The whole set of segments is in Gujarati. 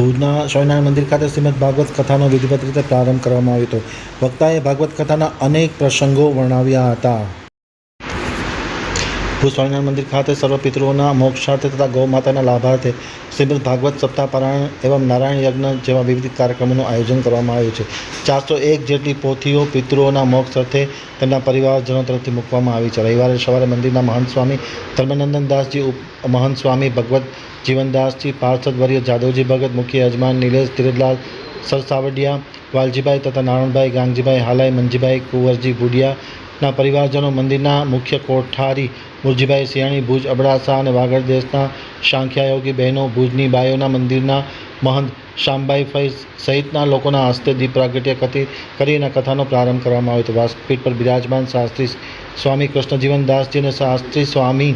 ભુજના સ્વામિનારાયણ મંદિર ખાતે શ્રીમદ ભાગવત કથાનો વિધિવત રીતે પ્રારંભ કરવામાં આવ્યો હતો. વક્તાએ ભાગવત કથાના અનેક પ્રસંગો વર્ણવ્યા હતા. ભુજ સ્વામિનારાયણ મંદિર ખાતે સર્વ પિતૃઓના મોક્ષાર્થે તથા ગૌ માતાના લાભાર્થે શ્રીમદ ભાગવત સપ્તાહ પારાયણ એવં નારાયણ યજ્ઞ જેવા વિવિધ કાર્યક્રમોનું આયોજન કરવામાં આવ્યું છે. ચારસો એક જેટલી પોથીઓ પિતૃઓના મોક્ષ અર્થે તેમના પરિવારજનો તરફથી મૂકવામાં આવી છે. રવિવારે સવારે મંદિરના મહંત સ્વામી ધર્મનંદન દાસજી ઉપ, મહંત સ્વામી ભગવત જીવનદાસજી, પાર્ષદ વર્ય જાદવજી ભગત, મુખ્ય યજમાન નિલેશ ધીરજલાલ સરસાવડિયા વાલજીભાઈ તથા નારણભાઈ ગાંગજીભાઈ, હાલાઈ મંજીભાઈ, કુંવરજી ભુડિયાના પરિવારજનો મંદિરના મુખ્ય કોઠારી મુરજીભાઈ સિયાણી ભુજ અબડાસા અને વાગડ દેશના સાંખ્યાયોગી બહેનો, ભુજની બાયોના મંદિરના મહંત શામબાઈ ફઈ સહિતના લોકોના હસ્તે દીપ પ્રાગટ્ય કથી કરીને કથાનો પ્રારંભ કરવામાં આવ્યો હતો. વાસપીઠ પર બિરાજમાન શાસ્ત્રી સ્વામી કૃષ્ણજીવનદાસજી અને શાસ્ત્રી સ્વામી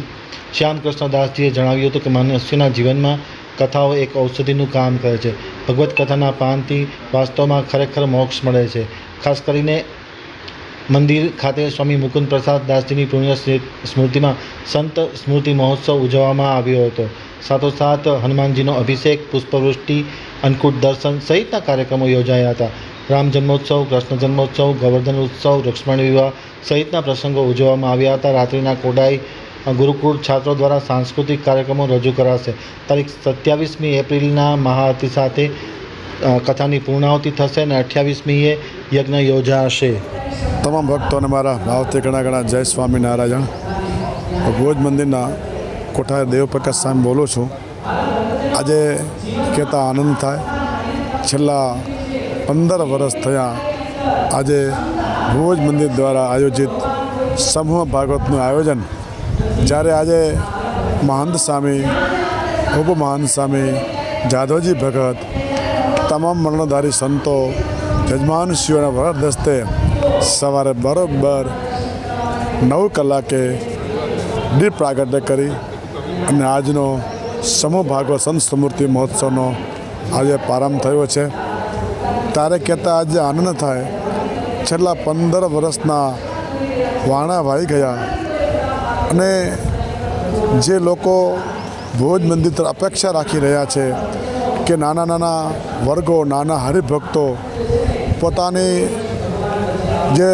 શ્યામકૃષ્ણદાસજીએ જણાવ્યું હતું કે મનુષ્યના જીવનમાં કથાઓ એક ઔષધિનું કામ કરે છે. ભગવત કથાના પાનથી વાસ્તવમાં ખરેખર મોક્ષ મળે છે. ખાસ કરીને મંદિર ખાતે સ્વામી મુકુંદ પ્રસાદ દાસજીની પુણ્ય સ્મૃ- સ્મૃતિમાં સંત સ્મૃતિ મહોત્સવ ઉજવવામાં આવ્યો હતો. સાથોસાથ હનુમાનજીનો અભિષેક, પુષ્પવૃષ્ટિ, અન્નકૂટ દર્શન સહિતના કાર્યક્રમો યોજાયા હતા. રામ જન્મોત્સવ, કૃષ્ણ જન્મોત્સવ, ગોવર્ધન ઉત્સવ લક્ષ્મણ વિવાહ સહિતના પ્રસંગો ઉજવવામાં આવ્યા હતા. રાત્રિના કોડાઈ ગુરુકુળ છાત્રો દ્વારા સાંસ્કૃતિક કાર્યક્રમો રજૂ કરાશે. તારીખ સત્યાવીસમી એપ્રિલના મહાઆરતી સાથે કથાની પૂર્ણાહુતિ થશે અને અઠ્યાવીસમીએ યજ્ઞ યોજાશે. તમામ ભક્તોને મારા ભાવથી ઘણા ઘણા જય સ્વામિનારાયણ ભોજ મંદિરના કોઠાર દેવપ્રકાશ સામે બોલું છું. આજે કહેતા આનંદ થાય. છેલ્લા પંદર વર્ષ થયા આજે ભોજ મંદિર દ્વારા આયોજિત સમૂહ ભાગવતનું આયોજન. જ્યારે આજે મહંત સ્વામી, ઉપમહંત સ્વામી જાદવજી ભગત તમામ મરણધારી સંતો, યજમાનશ્રીઓના વરદ દસ્તે સવારે બરોબર નવ કલાકે દીપ પ્રાગટ્ય કરી અને આજનો સમૂહ ભાગવત સંત સ્મૃતિ મહોત્સવનો આજે પ્રારંભ થયો છે. ત્યારે કહેતા આજે આનંદ થાય. છેલ્લા પંદર વર્ષના વાણા વાઈ ગયા અને જે લોકો ભોજ મંદિર તરફ અપેક્ષા રાખી રહ્યા છે કે નાના નાના વર્ગો, નાના હરિભક્તો પોતાની જે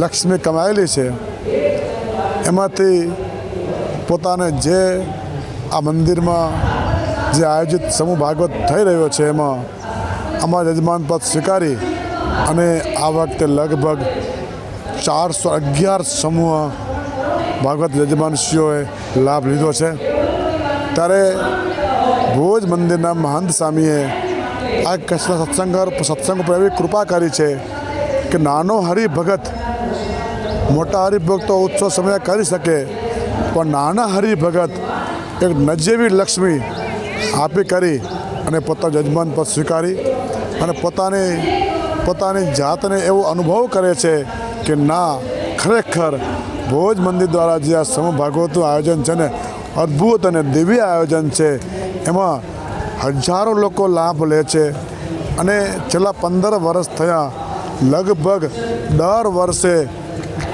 લક્ષ્મી કમાયેલી છે, એમાંથી પોતાને જે આ મંદિરમાં જે આયોજિત સમૂહ ભાગવત થઈ રહ્યો છે, એમાં અમારા યજમાન પદ સ્વીકારી અને આ વખતે લગભગ ચારસો અગિયાર સમૂહ ભાગવત યજમાનશ્રીઓએ લાભ લીધો છે. ત્યારે ભોજ મંદિરના મહંત સ્વામીએ આ કચ્છના સત્સંગ સત્સંગ પર એવી કૃપા કરી છે કે નાનો હરિભગત, મોટા હરિભક્તો ઉત્સવ સમય કરી શકે, પણ નાના હરિભગત એક નજીવી લક્ષ્મી આપી કરી અને પોતાનું યજમાન પદ સ્વીકારી અને પોતાની પોતાની જાતને એવો અનુભવ કરે છે કે ના, ખરેખર ભોજ મંદિર દ્વારા જે આ સમ ભાગવતનું આયોજન છે ને અદ્ભુત અને દિવ્ય આયોજન છે. એમાં હજારો લોકો લાભ લે છે અને છેલ્લા પંદર વર્ષ થયા લગભગ દર વર્ષે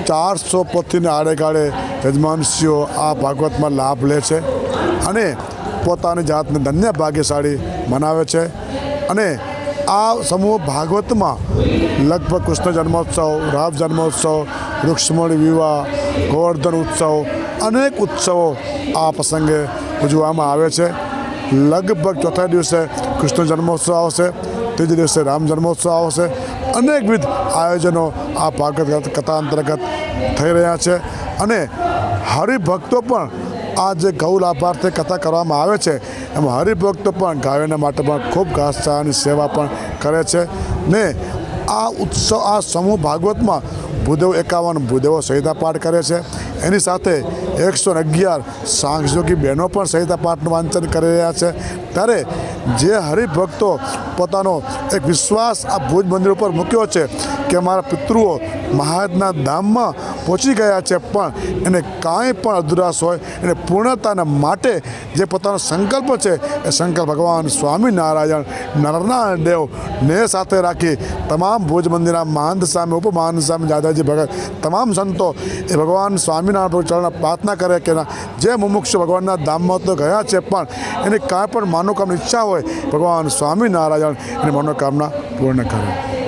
ચારસો પોથીને આડેગાળે યજમાનશ્રીઓ આ ભાગવતમાં લાભ લે છે અને પોતાની જાતને ધન્ય ભાગ્યશાળી મનાવે છે. અને આ સમૂહ ભાગવતમાં લગભગ કૃષ્ણ જન્મોત્સવ, રામ જન્મોત્સવ, રૂક્ષ્મણી વિવાહ, ગોવર્ધન ઉત્સવ અનેક ઉત્સવો આ પ્રસંગે ઉજવવામાં આવે છે. લગભગ ચોથા દિવસે કૃષ્ણ જન્મોત્સવ આવશે, ત્રીજે દિવસે રામ જન્મોત્સવ આવશે. અનેકવિધ આયોજનો આ ભાગવત કથા અંતર્ગત થઈ રહ્યા છે અને હરિભક્તો પણ આ જે ગૌ લાભાર્થે કથા કરવામાં આવે છે, એમાં હરિભક્તો પણ ગાયોના માટે પણ ખૂબ ઘાસચારાની સેવા પણ કરે છે ને આ ઉત્સવ, આ સમૂહ ભાગવતમાં ભૂદેવ એકાવન ભૂદેવો સંહિતા પાઠ કરે છે. એની સાથે એકસો અગિયાર સાંખયોગી બહેનો પણ સંહિતા પાઠનું વાંચન કરી રહ્યા છે. ત્યારે જે હરિભક્તો પોતાનો એક વિશ્વાસ આ ભુજ મંદિર ઉપર મૂક્યો છે કે મારા પિતૃઓ મહારાજના ધામમાં પહોંચી ગયા છે પણ એને કાંઈ પણ અધુરાશ હોય, એને પૂર્ણતાના માટે જે પોતાનો સંકલ્પ છે, એ સંકલ્પ ભગવાન સ્વામિનારાયણ નરનારાયણ દેવ ને સાથે રાખી તમામ ભુજ મંદિરના મહંત સામે ઉપમહંત સામે દાદાજી ભગત, તમામ સંતો એ ભગવાન સ્વામિનારાયણ પ્રભુ ચરણ પ્રાર્થના કરે કે જે મુમુક્ષ ભગવાનના ધામમાં તો ગયા છે પણ એની કાંઈ પણ મનોકામના, ઈચ્છા હોય, ભગવાન સ્વામિનારાયણ એની મનોકામના પૂર્ણ કરે.